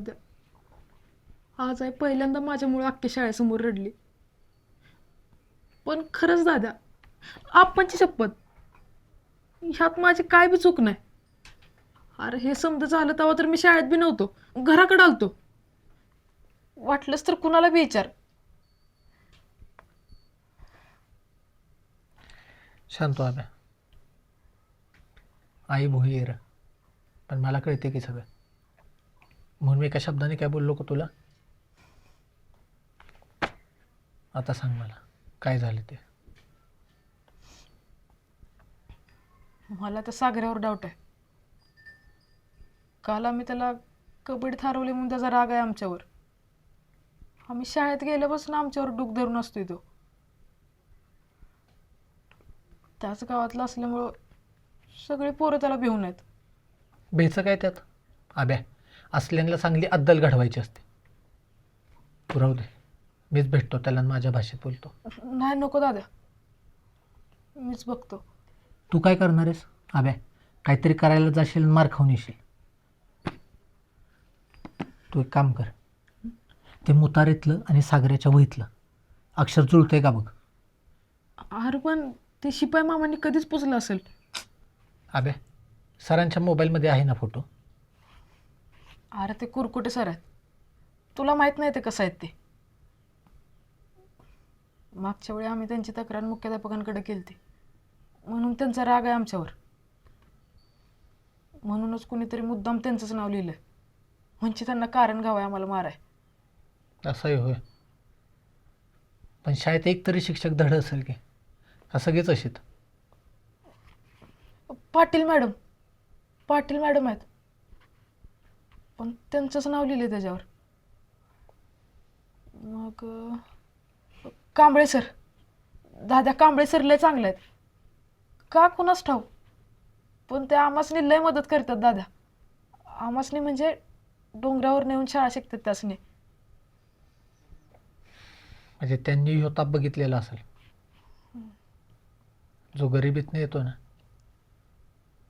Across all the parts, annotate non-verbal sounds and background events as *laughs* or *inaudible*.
दादा आज आहे पहिल्यांदा माझ्यामुळे अख्ख्या शाळेसमोर रडली. पण खरंच दादा आपणची शपथ. ह्यात माझी काय बी चूक नाही. अरे हे समजा झालं तेव्हा तर मी शाळेत बी नव्हतो घराकडे आलतो. वाटलंच तर कुणाला बी विचार. शांत आम्या आई भोईर. पण मला कळते की सगळं. म्हणून मी एका शब्दाने काय बोललो का तुला? आता सांग मला काय झालं ते? मला तर सागऱ्यावर डाऊट आहे. काल आम्ही त्याला कबड्डीत हरवले म्हणून त्याचा राग आहे आमच्यावर. आम्ही शाळेत गेल्यापासून आमच्यावर डूक धरून असतोय तो. त्याच गावातला असल्यामुळं सगळी पोरं त्याला भिवून आहेत. बेचं काय त्यात? आब्या. असल्यांना चांगली अद्दल घडवायची असते. पुरवू दे. मीच भेटतो त्याला आणि माझ्या भाषेत बोलतो. नाही नको दादा. मीच बघतो. तू काय करणार आहेस? आब्या काहीतरी करायला जाशील आणि मार खाऊन येशील. तू एक काम कर. ते मुतारेतलं आणि सागऱ्याच्या वहीतलं. अक्षर जुळतंय का बघ? अरे पण ते शिपाई मामांनी कधीच पुजलं असेल. आब्या सरांच्या मोबाईलमध्ये आहे ना फोटो? अरे ते कुरकुटे सर आहेत. तुला माहीत नाही ते कसं आहेत ते. मागच्या वेळी आम्ही त्यांची तक्रार मुख्याध्यापकांकडे केली होती म्हणून त्यांचा राग आहे आमच्यावर. म्हणूनच कुणीतरी मुद्दाम त्यांचंच नाव लिहिलं म्हणजे त्यांना कारण गाव आहे आम्हाला माराय. असंही होय. पण शाळेत एक तरी शिक्षक धड असेल की. का सगळेच अशीत. पाटील मॅडम. पाटील मॅडम आहेत. पण त्यांचंच नाव लिहिलं त्याच्यावर. मग अं, कांबळे सर. दादा कांबळे सर लय चांगले आहेत. का कुणाच ठाऊ पण ते आमासनी लय मदत करतात दादा. आमासनी म्हणजे डोंगरावर नेऊन शाळा शिकतात त्यासनी. म्हणजे त्यांनी ह्यो ताप बघितलेला असेल. जो गरिबीतनं येतो ना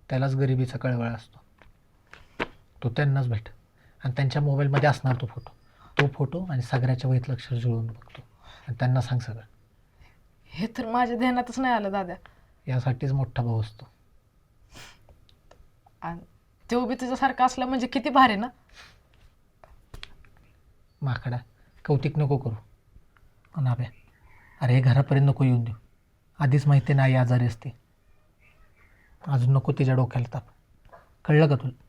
त्यालाच गरिबीचा कळवळा असतो. तो त्यांनाच भेट आणि त्यांच्या मोबाईलमध्ये असणार तो फोटो. तो फोटो आणि सागराच्या वहीत लक्ष जुळवून बघतो. आणि त्यांना सांग सगळं. हे तर माझ्या ध्यानातच नाही आलं दादा. यासाठीच मोठा भाऊ असतो. आणि तो बी तुझ्यासारखा असला म्हणजे किती भारी ना? माकडा कौतिक नको करू. अनाभ्या अरे हे घरापर्यंत नको येऊन देऊ. आधीच माहिती नाही आजारी असते. अजून नको तिच्या डोक्याला ताप. कळलं का तुला?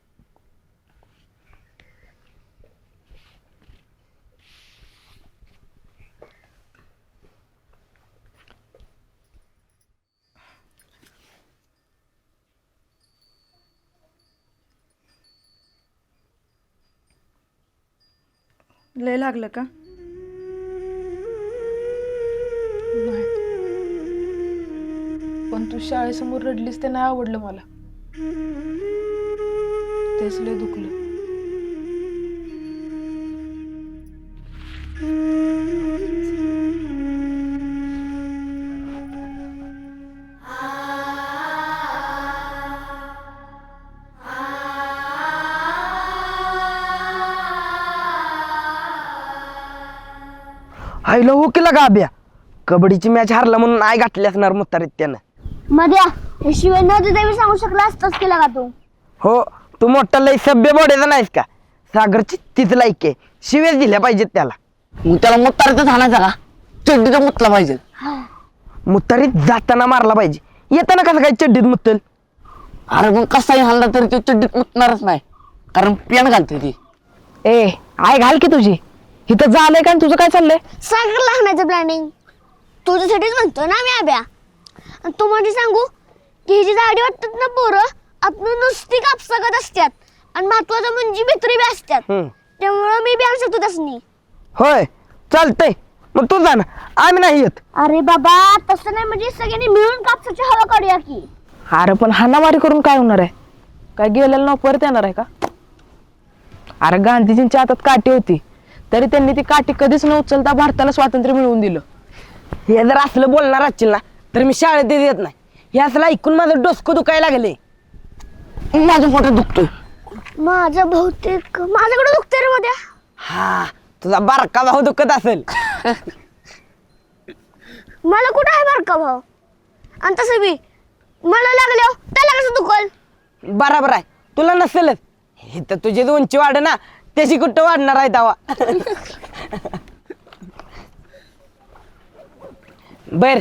लय लागलं का? नाही. पण तू शाळेसमोर रडलीस ते नाही आवडलं मला. तेच लय दुखलं. आईला हो केला का अभ्या कबड्डीची मॅच हारला म्हणून नाही घातली असणार मुतारीत त्यानं मध्या शिवाय न देता मी सांगू शकला असताच केला का तू? हो तू मोठा लय सभ्य बोडायचा नाहीस का? सागरची तीच लायक आहे. शिवेच दिल्या पाहिजेत त्याला. मग त्याला मुत्तारीतच आणायचा का? चड्डीचा मुतला पाहिजे. मुतारीत जाताना मारला पाहिजे. येताना कसं काय चड्डीत मुतल? अरे मग कसाही हल्ला तरी तो चड्डीत मुतणारच नाही. कारण पेन घालते ती. ए आय घाल की तुझी? इथं झालंय का आणि तुझं काय चाललंय? सागर लहानाचं प्लॅनिंग तुझ्यासाठीच म्हणतो ना मी आब्या आणि तू मध्ये सांगू की ही जी झाडी वाटतात ना पोरं आपण नुसती कापसागत असतात आणि महत्वाचं म्हणजे भित्री बी असतात हम्म. त्यामुळं मी बी आणू शकतो त्यासनी होय चालतंय. मग तू जा ना. आम्ही नाही येत. अरे बाबा तसं नाही म्हणजे सगळ्यांनी मिळून कापसाची हवा काढूया की. अरे पण हाणामारी करून काय होणार आहे? काय गेलेलं नाव परत येणार आहे का? अरे गांधीजींच्या हातात काठी होती. तरी त्यांनी ती काठी कधीच न उचलता भारताला स्वातंत्र्य मिळवून दिलं. हे जर असलं बोलणार असशील ना तर मी शाळेत येत नाही. हे असलं ऐकून माझं डोसकं दुखायला लागले. माझं पोटात दुखतोय. माझं बहुतेक माझ्याकडे दुखते रे मध्ये. हा तुझा बारका भाऊ दुखत असेल. मला कुठं आहे बरं का भाऊ? आणि तसं बी मला लागल्यावर त्याला कसं दुखल? बरोबर आहे. तुला नसेलच. हे तर तुझी उंची वाढ ना. त्याची कुठं वाढणार आहे दावा बर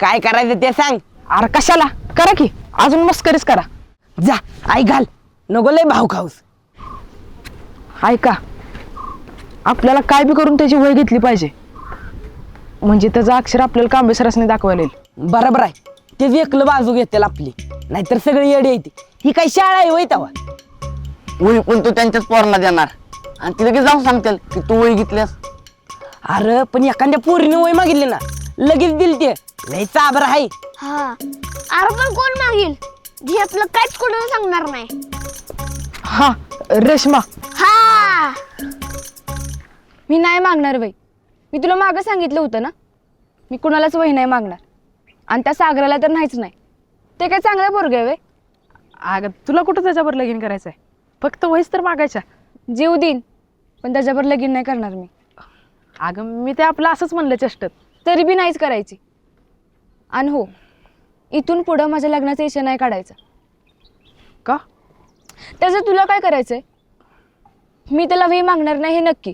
काय करायचं ते सांग. अरे कशाला? करा की. अजून मस्करीच करा. जा आई घाल. नको लय भाऊ खाऊस. ऐका आपल्याला काय बी करून त्याची वय घेतली पाहिजे? म्हणजे त्याचं अक्षर आपल्याला कांबे सरासने दाखवायला येईल. बरोबर आहे. तेच एकलं बाजू घेतील आपली. नाहीतर सगळी येडी येते ही काही शाळा आहे वय तवा वही पण तू त्यांच्याच पोरांना देणार. आणि ती लगेच जाऊन सांगतील की तू वही घेतल्यास. अरे पण एखाद्या पोरीने वय मागितली ना लगेच दिल ते. लय चाबर आहे हा. अरे पण कोण मागील? जी आपलं काहीच कोणाला सांगणार नाही. हा रेश्मा. हा. मी नाही मागणार बाई. मी तुला मागं सांगितलं होतं ना? मी कुणालाच वही नाही मागणार. आणि त्या सागराला तर नाहीच नाही. ते काय चांगलं पोरग आहे वे अगं तुला कुठं त्याच्यावर लगीन करायचं आहे फक्त वहीच तर मागायच्या. जीव देईन पण त्याच्यावर लगीन नाही करणार मी. अगं मी ते आपलं असंच म्हणलं चेष्टत. तरी बी नाहीच करायची. आणि हो इथून पुढं माझ्या लग्नाचा इशा नाही काढायचा. का? त्याचं तुला काय करायचं आहे मी त्याला वही मागणार नाही हे नक्की.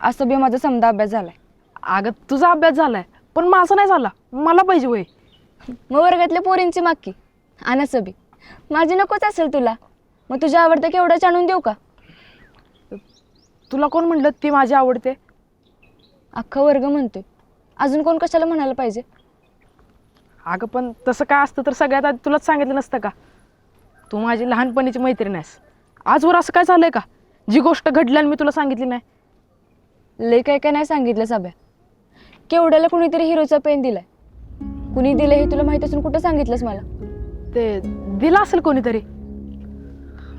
असं बी माझा समजा अभ्यास झालाय. अगं तुझा अभ्यास झालाय पण माझा नाही झाला. मला पाहिजे वय मग वर्गातल्या पोरींची मागकी. आणि असं बी. माझी नकोच असेल तुला. मग तुझ्या आवडतं केवढंच आणून देऊ का? तुला कोण म्हणलं ती माझी आवडते? अख्खा वर्ग म्हणतोय. अजून कोण कशाला म्हणायला पाहिजे? अगं पण तसं काय असतं तर सगळ्यात आधी तुलाच सांगितलं नसतं का? तू माझी लहानपणीची मैत्रीण आहेस. आजवर असं काय झालंय का? जी गोष्ट घडली आणि मी तुला सांगितली नाही. लय काय काय नाही सांगितलं सभ्या केवढ्याला कुणीतरी हिरोचा पेन दिलाय. कुणी दिलं हे तुला माहीत असून कुठं सांगितलंस मला? ते दिलं असेल कोणीतरी.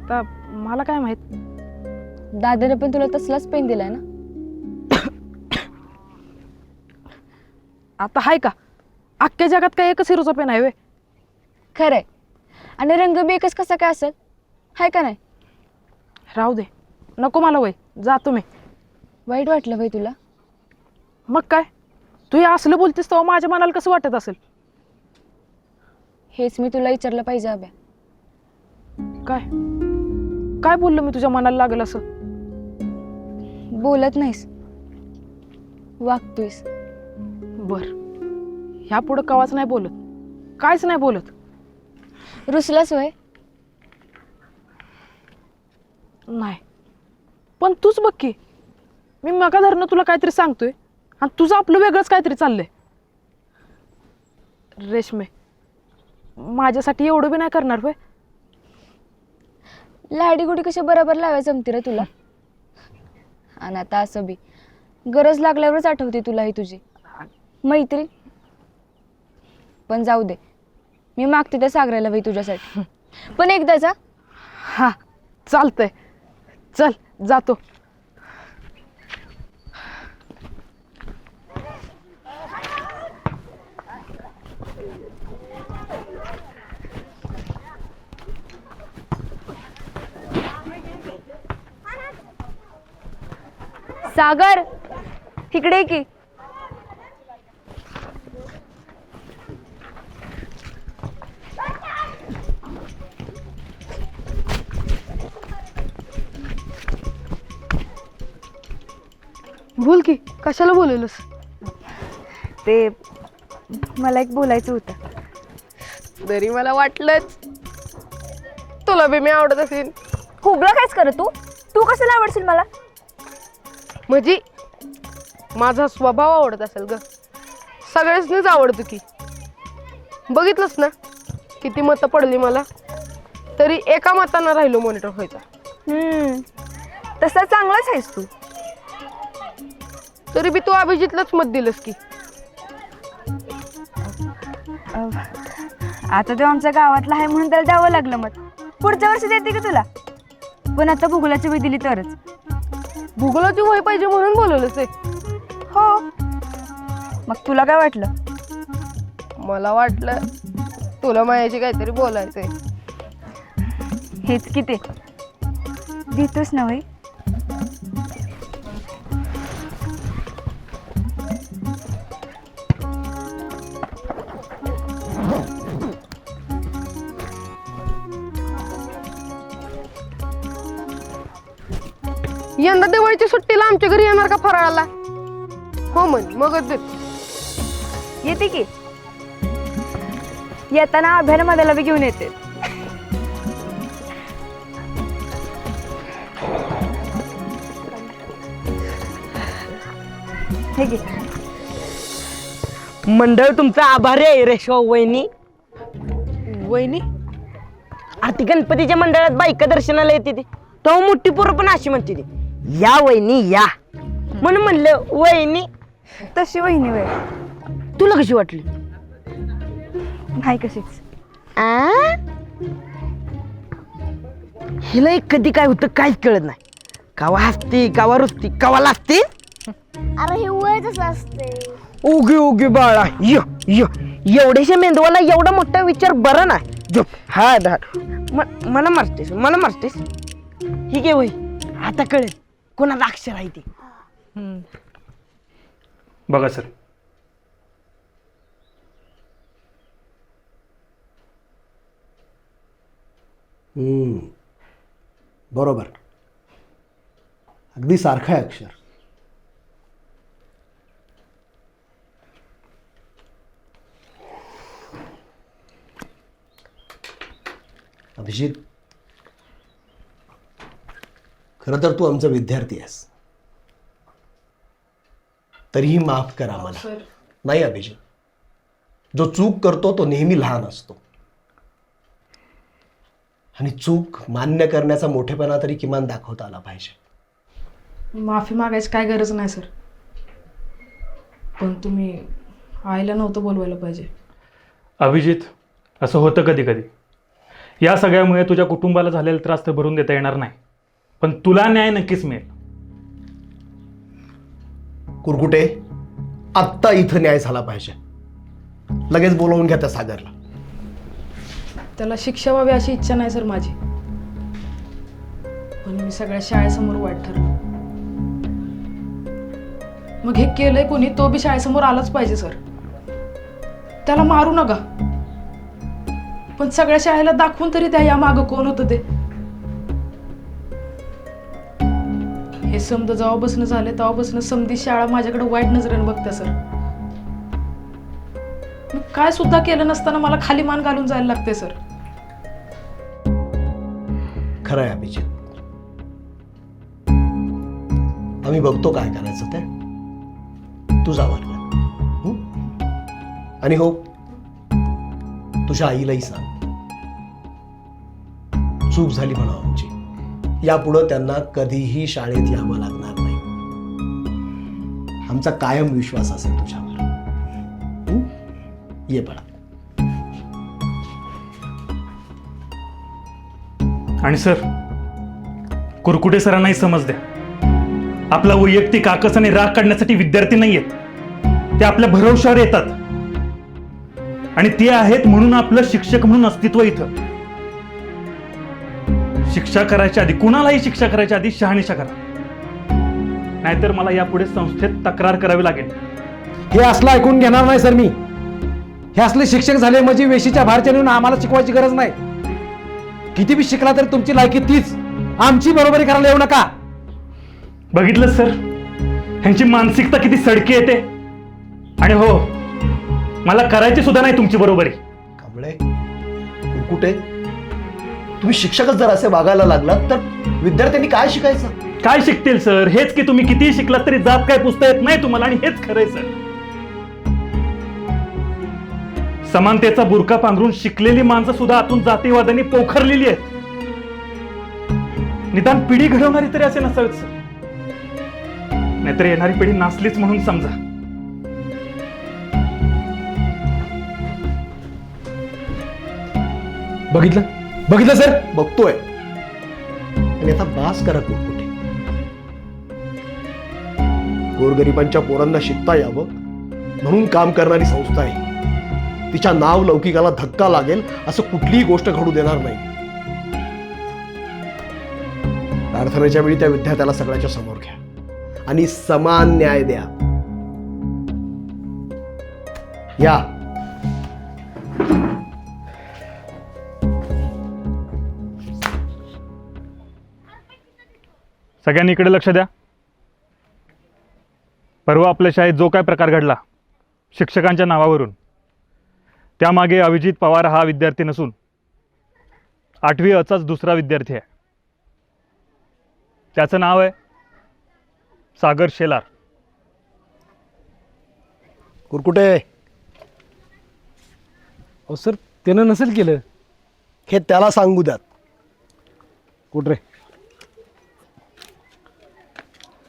आता मला काय माहीत? दादाने पण तुला तसलाच पेन दिलाय ना? आता हाय का? अख्ख्या जगात काय एकच हिरोचा पेन आहे वे. खरंय. आणि रंग बी एकच कसा काय असेल? हाय का नाही? राहू दे. नको मला वय. जातो मी वाईट वाटलं भाई तुला. मग काय? तू हे असलं बोलतेस तेव्हा माझ्या मनाला कसं वाटत असेल? हेच मी तुला विचारलं पाहिजे अभ्या काय? काय बोललो मी तुझ्या मनाला लागेल असं? बोलत नाहीस. वागतोयस. बर. ह्या पुढं कवाच नाही बोलत. कायच नाही बोलत. रुसलास वय? नाही. पण तूच बघ की. मी मगा धरणं तुला काहीतरी सांगतोय. आणि तुझं आपलं वेगळंच काहीतरी चाललंय. रेशमे माझ्यासाठी एवढं बी नाही करणार होय लाडी गुडी कशी बरोबर लावायचं जमते रे तुला? आणि आता असं बी. गरज लागल्यावरच आठवते तुला ही तुझी. मैत्री. पण जाऊ दे. मी मागते त्या सागरायला बाई तुझ्यासाठी. पण एकदाचा हा चालतंय. चल जातो. सागर तिकडे की. बोल की कशाला बोलवलंस? ते मला एक बोलायचं होतं. तरी मला वाटलंच तुला बी मी आवडत असेल. खोबरं कायच कर तू? तू कशाला आवडशील मला? म्हणजे माझा स्वभाव आवडत असेल ग. सगळ्यासनीच आवडतो की. बघितलंस ना? किती मतं पडली मला. तरी एका मतानं राहिलो मॉनिटर व्हायचा. तसा चांगलाच आहेस तू. तरी बी तू अभिजितलाच मत दिलंस की. आता तो आमच्या गावातला आहे म्हणून त्याला द्यावं लागलं मग पुढच्या वर्षी देते का तुला? पण आता भूगोलाची वेळ दिली तरच. भूगोलाची वय पाहिजे म्हणून बोलवलंच आहे हो. मग तुला काय वाटलं? मला वाटलं तुला मायाची काहीतरी बोलायचंय. हेच की ते. देतोस ना यंदा दिवाळीच्या सुट्टीला आमच्या घरी येणार का फराळाला? हो म्हण मगच देत. येते की. येताना अभ्याला मधाला बी घेऊन येते. हे घे. मंडळ तुमचा आभारी आहे रेशवा वहिनी. वहिनी? आधी गणपतीच्या मंडळात बायका दर्शनाला येते ती. तो मोठी पोरं पण अशी म्हणते ती. या वहिनी या. म्हणून म्हणलं वहिनी तशी वहिनी वय तुला कशी वाटली? नाही कशीच. आ? हिला एक कधी काय होतं काहीच कळत नाही. कावा हसती कावा रुसती कावा लाजती? अरे हे वय तसं असते. उगी उगी बाळा य य. एवढ्याशा मेंदवाला एवढा मोठा विचार बरा ना झोप. हा म- मला मारतेस मला मारतेस. ही घे वय आता कळेल. कोणाचा अक्षर आहे ते. बघा सर. हम्म. बरोबर. अगदी सारखं आहे अक्षर. अभिजित खरं तर तू आमचा विद्यार्थी आहेस. तरीही माफ करा मला. नाही अभिजित. जो चूक करतो तो नेहमी लहान असतो. आणि चूक मान्य करण्याचा मोठेपणा तरी किमान दाखवता आला पाहिजे. माफी मागायची काय गरज नाही सर. पण तुम्ही आईला नव्हतं बोलवायला पाहिजे. अभिजित असं होतं कधी कधी? या सगळ्यामुळे तुझ्या कुटुंबाला झालेला त्रास तर भरून देता येणार नाही. पण तुला न्याय नक्कीच मिळेल. कुरकुटे आत्ता इथं न्याय झाला पाहिजे. लगेच बोलवून घ्या त्या सागरला. त्याला शिक्षा व्हावी अशी इच्छा नाही सर माझी. पण मी सगळ्या शाळेसमोर वाईट ठरलो मग हे केलंय कोणी तो बी शाळेसमोर आलाच पाहिजे सर. त्याला मारू नका. पण सगळ्या शाळेला दाखवून तरी द्या या मागं कोण होतं ते? समजा जेव्हापासून झालं तेव्हापासून समधी शाळा माझ्याकडे वाईट नजरेनं बघते सर. मी काय सुद्धा केलं नसताना मला खाली मान घालून जायला लागते सर. खरं आहे अभिजित. आम्ही बघतो काय करायचं ते. तुझा वाटला आणि हो तुझ्या आईलाही सांग. चूक झाली म्हणा आमची. यापुढं त्यांना कधीही शाळेत यावं लागणार नाही. आमचा कायम विश्वास असेल तुझ्यावर. ये पडा आणि सर कुरकुटे सरांनाही समज द्या. आपला वैयक्तिक आकस आणि राग काढण्यासाठी विद्यार्थी नाही आहेत ते आपल्या भरवशावर येतात. आणि ते आहेत म्हणून आपलं शिक्षक म्हणून अस्तित्व इथं. शिक्षा करायच्या आधी कुणालाही शिक्षा करायच्या आधी शहानिशा करा. नाहीतर मला यापुढे संस्थेत तक्रार करावी लागेल. हे असलं ऐकून घेणार नाही सर मी. हे असले शिक्षक झाले म्हणजे वेशीच्या बाहेरच्या नेऊन आम्हाला शिकवायची गरज नाही. किती बी शिकला तरी तुमची लायकी तीच. आमची बरोबरी करायला येऊ नका. बघितलं सर? ह्यांची मानसिकता किती सडकी येते. आणि हो मला करायची सुद्धा नाही तुमची बरोबरी. कांबळे कुरकुटे तुम्ही शिक्षकच जर असे वागायला लागलात तर विद्यार्थ्यांनी काय शिकायचं? काय शिकतील सर? हेच की तुम्ही कितीही शिकलात तरी जात काय पुसता येत नाही तुम्हाला आणि हेच खरंय सर. समानतेचा बुरका पांघरून शिकलेली माणसं सुद्धा आतून जातीवादाने पोखरलेली आहेत. निदान पिढी घडवणारी तरी असे नसावेत सर. नाहीतर येणारी पिढी नासलीच म्हणून समजा. बघितलं? बघितलं सर? बघतोय. आणि आता बास करा कुठे. गोरगरिबांच्या पोरांना शिकता यावं म्हणून काम करणारी संस्था आहे. तिच्या नाव लौकिकाला धक्का लागेल असं कुठलीही गोष्ट घडू देणार नाही. प्रार्थनेच्या वेळी त्या विद्यार्थ्याला सगळ्याच्या समोर घ्या. आणि समान न्याय द्या. या. सगळ्यांनी इकडे लक्ष द्या. परवा आपल्या शाळेत जो काय प्रकार घडला शिक्षकांच्या नावावरून त्यामागे अभिजित पवार हा विद्यार्थी नसून आठवी अचाच दुसरा विद्यार्थी आहे. त्याचं नाव आहे सागर शेलार. कुरकुटे अहो सर त्यानं नसेल केलं. हे त्याला सांगू द्यात. कुठं रे?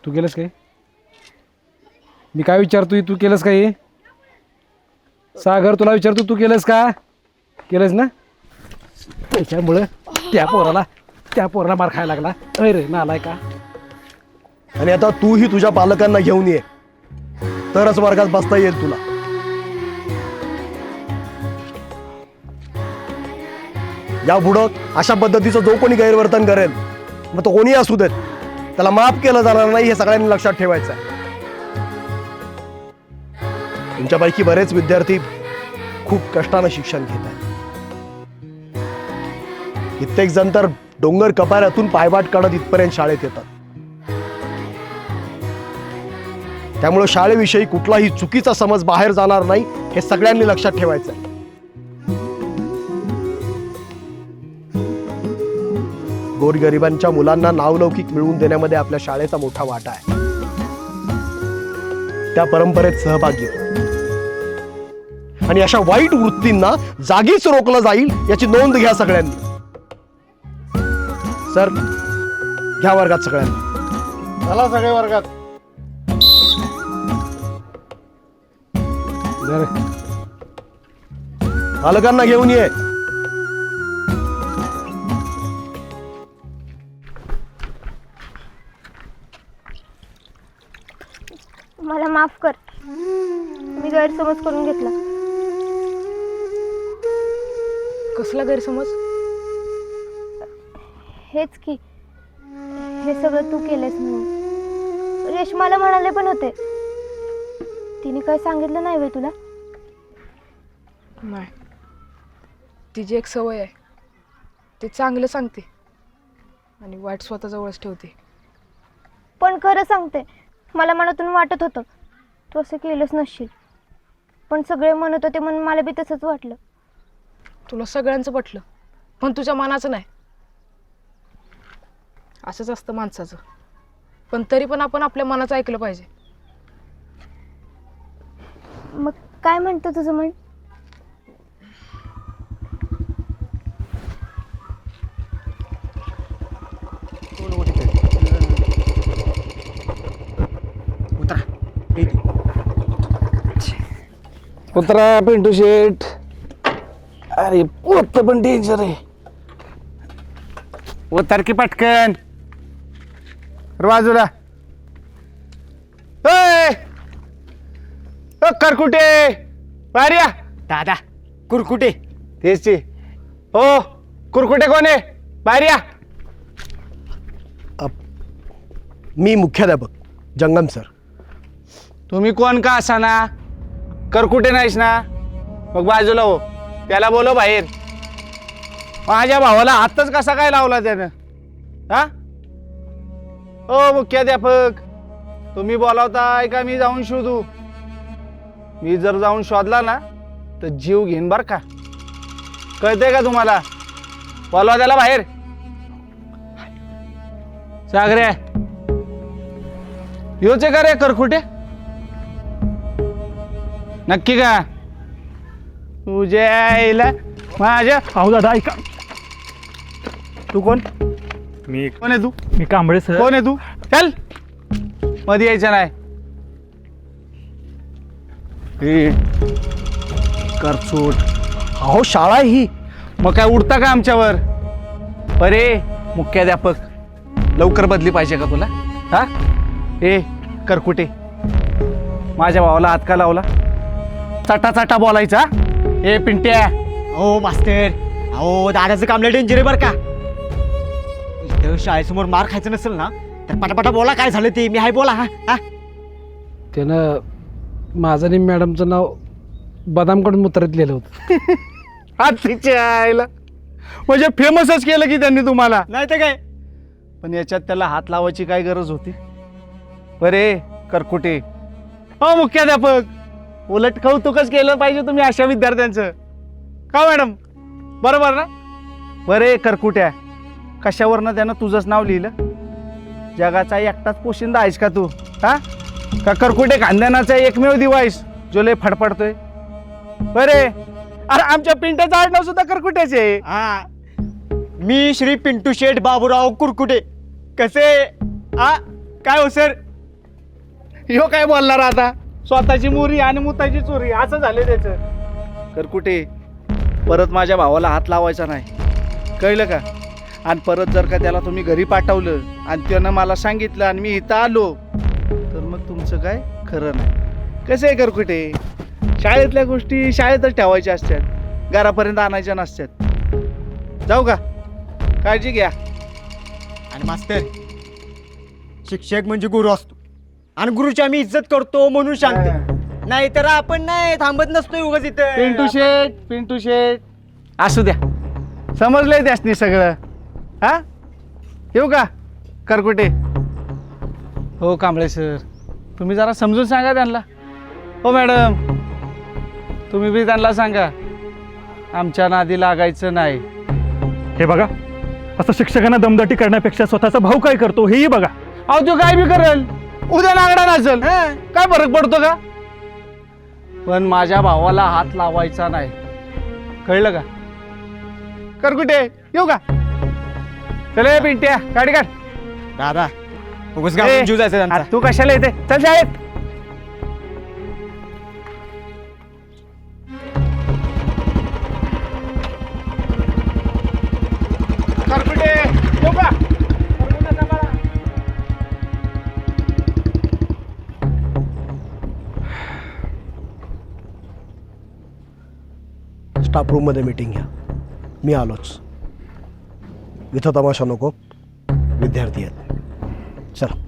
तू केलंस काय? मी काय विचारतोय तू केलंस काय सागर तुला विचारतो तू केलंस का? केलंस ना? त्याच्यामुळं त्या पोराला त्या पोराला मार खायला लागला. अरे रे नालाय का? आणि आता तूही तुझ्या पालकांना घेऊन ये. तरच वर्गात बसता येईल तुला. या पुढं अशा पद्धतीचं जो कोणी गैरवर्तन करेल मग तो कोणी असू देत. त्याला माफ केलं जाणार नाही हे सगळ्यांनी लक्षात ठेवायचं आहे. तुमच्यापैकी बरेच विद्यार्थी खूप कष्टानं शिक्षण घेत आहेत. कित्येक जण तर डोंगर कपाऱ्यातून पायवाट काढत इथपर्यंत शाळेत येतात. त्यामुळे शाळेविषयी कुठलाही चुकीचा समज बाहेर जाणार नाही हे सगळ्यांनी लक्षात ठेवायचं आहे. गोरगरिबांच्या मुलांना नावलौकिक मिळवून देण्यामध्ये आपल्या शाळेचा मोठा वाटा आहे. त्या परंपरेत सहभागी व्हा. आणि अशा वाईट वृत्तींना जागीच रोखलं जाईल याची नोंद घ्या सगळ्यांनी. सर घ्या वर्गात सगळ्यांना. चला सगळे वर्गात. जर पालकांना घेऊन ये. मला माफ कर. मी गैरसमज करून घेतला. कसला गैरसमज? हेच की हे सगळं तू केलंस म्हणून. रेशमाला म्हणाले पण होते. तिने काय सांगितलं नाही वे तुला? नाही. तिची एक सवय आहे. ते चांगलं सांगते. आणि वाईट स्वतःजवळच ठेवते. पण खरं सांगते. मला मनातून वाटत होतं. तू असं केलंच नसशील. पण सगळे म्हणत होते म्हणून मला बी तसंच वाटलं. तुला सगळ्यांचं पटलं पण तुझ्या मनाचं नाही. असंच असतं माणसाचं. पण तरी पण आपण आपल्या मनाचं ऐकलं पाहिजे. मग काय म्हणतं तुझं म्हण? उतरा पिंटू शेठ. अरे पोत पण डेंजर आहे. उतर की पटकन. बाजूला. कर कुठे पार्या दादा कुरकुटे. तेच ते हो कुरकुटे कोण आहे? पार्या मी मुख्याध्यापक जंगम सर. तुम्ही कोण का असा ना कर कुठे नाहीस ना? मग बाजूला हो. त्याला बोलो बाहेर. माझ्या भावाला आत्ताच कसा काय लावला त्यानं? हा? हो, ओ मुख्याध्यापक तुम्ही बोलावताय का मी जाऊन शोधू. मी जर जाऊन शोधला ना तर जीव घेईन बर का. कळतंय का तुम्हाला? बोलवा त्याला बाहेर. सागरे. योचे का रे करकुटे नक्की का? तुझ्या आईला माझ्या अहो दादा ऐका. तू कोण? मी कोण आहे तू? मी कांबळे सर. कोण आहे तू? चल. मध्ये यायचं नाही. ए, करचोट. अहो शाळा आहे ही. मग काय उडता का आमच्यावर? अरे मुख्याध्यापक. लवकर बदली पाहिजे का तुला? हा? ए करकुटे. माझ्या भावाला हात का लावला? चटा चटा बोलायचा ए पिंट्या. हो मास्टर अहो दादाचं कामलं डेंजर आहे बरं का. इथं शाळेसमोर मार खायचं नसेल ना तर पटापटा बोला काय झालं ते. मी हाय बोला हा हा. त्यानं माझं आणि मॅडमचं नाव बदामकडून मुत्रात लिहिलं होतं. *laughs* आईला. म्हणजे फेमसच केलं की त्यांनी तुम्हाला? नाही तर काय? पण याच्यात त्याला हात लावायची काय गरज होती? बरे करकुटे. हो मुख्याध्यापक. उलट कौतुकच केलं पाहिजे तुम्ही अशा विद्यार्थ्यांचं. का मॅडम? बरोबर ना? बरे करकुट्या कशावरनं त्यानं तुझंच नाव लिहिलं? जगाचा एकटाच पोशिंदा आहेस का तू? हा? का करकुटे खानदानाचा एकमेव दिवाईस जो लय फडफडतोय? बरे. अरे आमच्या पिंट्याचं आडनाव सुद्धा करकुट्याचे आहे. हा. मी श्री पिंटू शेठ बाबूराव कुरकुटे. कसे? हा काय हो सर? ह्यो काय बोलणार आता? स्वतःची मुरी आणि मुताची चोरी असं झालं त्याचं. तर कुठे? परत माझ्या भावाला हात लावायचा नाही. कळलं का? आणि परत जर का त्याला तुम्ही घरी पाठवलं आणि त्यानं मला सांगितलं आणि मी इथं आलो तर मग तुमचं काय? खरं नाही. कसं आहे करकुटे शाळेतल्या गोष्टी शाळेतच ठेवायच्या असतात. घरापर्यंत आणायच्या नसतात. जाऊ का? काळजी घ्या. आणि मास्तर शिक्षक म्हणजे गुरु असतो. आणि गुरुची आम्ही इज्जत करतो म्हणून शांत. नाही तर आपण नाही थांबत नसतोय उगाच पिंटू इथं शेठ पिंटू शेठ. असू द्या. समजलंय त्यासनी सगळं. हा? येऊ का? करकुटे हो कांबळे सर. तुम्ही जरा समजून सांगा त्यांना. हो मॅडम. तुम्ही बी त्यांना सांगा. आमच्या नादी लागायचं नाही. हे बघा असं शिक्षकांना दमदाटी करण्यापेक्षा स्वतःचा भाऊ काय करतो हेही बघा. अहो तो काय बी करेल? उद्या नागडा नसेल काय फरक पडतो का? पण माझ्या भावाला हात लावायचा नाही. कळलं का? कर कुठे? येऊ का? चल पिंट्या गाडी काढ. दादा उगाच ए, गावात जीव जायचं त्यांचा. आ, तू कशाला येते? चल शाळेत. स्टाफ रूममध्ये मीटिंग घ्या. मी आलोच. इथं तमाशा नको. विद्यार्थी आहेत. चला.